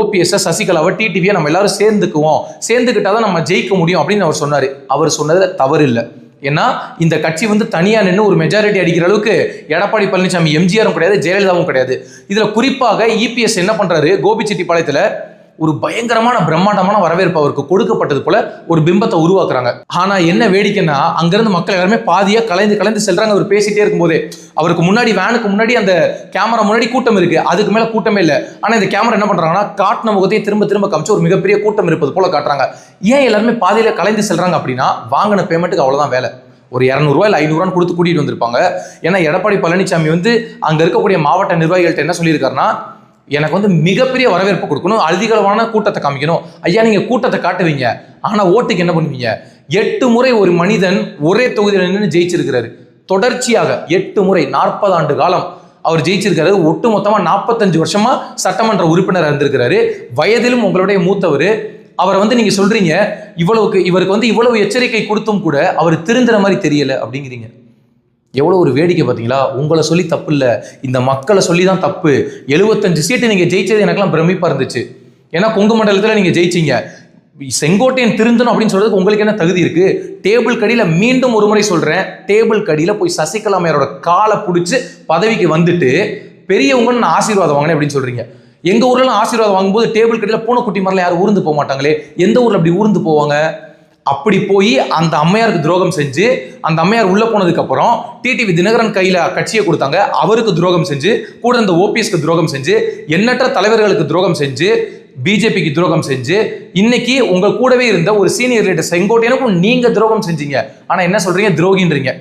ஓபிஎஸ்ஸை சசிகலாவை டிடிவியை நம்ம எல்லாரும் சேர்ந்துக்குவோம். சேர்ந்துக்கிட்டா தான் நம்ம ஜெயிக்க முடியும் அப்படின்னு அவர் சொன்னார். அவர் சொன்னதில் தவறு இல்லை ஏன்னா இந்த கட்சி வந்து தனியாக நின்று ஒரு மெஜாரிட்டி அடிக்கிற அளவுக்கு எடப்பாடி பழனிசாமி எம்ஜிஆரும் கிடையாது ஜெயலலிதாவும் கிடையாது. இதுல குறிப்பாக இபிஎஸ் என்ன பண்ணுறாரு கோபிச்செட்டிப்பாளையத்தில் ஒரு பயங்கரமான பிரம்மாண்டமான வரவேற்பு அவருக்கு கொடுக்கப்பட்டது போல ஒரு பிம்பத்தை உருவாக்குறாங்க. ஆனா என்ன வேடிக்கைன்னா அங்கிருந்து மக்கள் எல்லாருமே பாதியா கலைந்து கலைந்து செல்றாங்க. அவர் பேசிட்டே இருக்கும்போதே அவருக்கு முன்னாடி வேனுக்கு முன்னாடி அந்த கேமரா முன்னாடி கூட்டம் இருக்கு. அதுக்கு மேல கூட்டமே இல்லை. ஆனா இந்த கேமரா என்ன பண்றாங்கன்னா காட்டின முகத்தையே திரும்ப திரும்ப காமிச்சு ஒரு மிகப்பெரிய கூட்டம் இருப்பது போல காட்டுறாங்க. ஏன் எல்லாருமே பாதியில கலைந்து செல்றாங்க அப்படின்னா வாங்கின பேமெண்ட்டுக்கு அவ்வளவுதான் வேலை. ஒரு இரநூறுவா இல்லை ஐநூறுவான்னு கொடுத்து கூட்டிகிட்டு வந்திருப்பாங்க. ஏன்னா எடப்பாடி பழனிசாமி வந்து அங்கே இருக்கக்கூடிய மாவட்ட நிர்வாகிகள்கிட்ட என்ன சொல்லியிருக்காருன்னா எனக்கு வந்து மிகப்பெரிய வரவேற்பு கொடுக்கணும். அதிகளவான கூட்டத்தை காமிக்கணும். ஐயா நீங்கள் கூட்டத்தை காட்டுவீங்க. ஆனால் ஓட்டுக்கு என்ன பண்ணுவீங்க? எட்டு முறை ஒரு மனிதன் ஒரே தொகுதியில் நின்று ஜெயிச்சிருக்கிறாரு. தொடர்ச்சியாக எட்டு முறை நாற்பது ஆண்டு காலம் அவர் ஜெயிச்சிருக்காரு ஒட்டு மொத்தமாக நாற்பத்தஞ்சு வருஷமா சட்டமன்ற உறுப்பினர் இருந்திருக்கிறாரு. வயதிலும் உங்களுடைய மூத்தவர். அவரை வந்து நீங்கள் சொல்றீங்க இவ்வளவுக்கு இவருக்கு வந்து இவ்வளவு எச்சரிக்கை கொடுத்தும் கூட அவர் திருந்துற மாதிரி தெரியல அப்படிங்கிறீங்க. எவ்வளோ ஒரு வேடிக்கை பார்த்தீங்களா? உங்களை சொல்லி தப்பு இல்லை. இந்த மக்களை சொல்லி தான் தப்பு. எழுபத்தஞ்சு சீட்டு நீங்கள் ஜெயிச்சது எனக்கெல்லாம் பிரமிப்பாக இருந்துச்சு. ஏன்னா கொங்கு மண்டலத்தில் நீங்கள் ஜெயிச்சீங்க. செங்கோட்டையன் திருந்தணும் அப்படின்னு சொல்றதுக்கு உங்களுக்கு என்ன தகுதி இருக்கு? டேபிள் கடியில் மீண்டும் ஒரு முறை சொல்றேன். டேபிள் கடியில் போய் சசிகலா காலை பிடிச்சி பதவிக்கு வந்துட்டு பெரியவங்கன்னு நான் ஆசீர்வாதம் வாங்கினேன் அப்படின்னு சொல்றீங்க. எங்க ஊர்ல ஆசீர்வாதம் வாங்கும்போது டேபிள் கடியில் பூனைக்குட்டி மாதிரிலாம் யாரும் ஊர்ந்து போக மாட்டாங்களே. எந்த ஊர்ல அப்படி ஊர்ந்து போவாங்க? அப்படி போய் அந்த அம்மையாருக்கு துரோகம் செஞ்சு அந்த அம்மையார் உள்ளே போனதுக்கு அப்புறம் டிடிவி தினகரன் கையில் கட்சியை கொடுத்தாங்க. அவருக்கு துரோகம் செஞ்சு கூட இந்த ஓபிஎஸ்க்கு துரோகம் செஞ்சு எண்ணற்ற தலைவர்களுக்கு துரோகம் செஞ்சு பிஜேபிக்கு துரோகம் செஞ்சு இன்னைக்கு உங்க கூடவே இருந்த ஒரு சீனியர் லீடர் செங்கோட்டையனுக்கும் நீங்க துரோகம் செஞ்சீங்க. ஆனா என்ன சொல்றீங்க? துரோகின்றீங்க.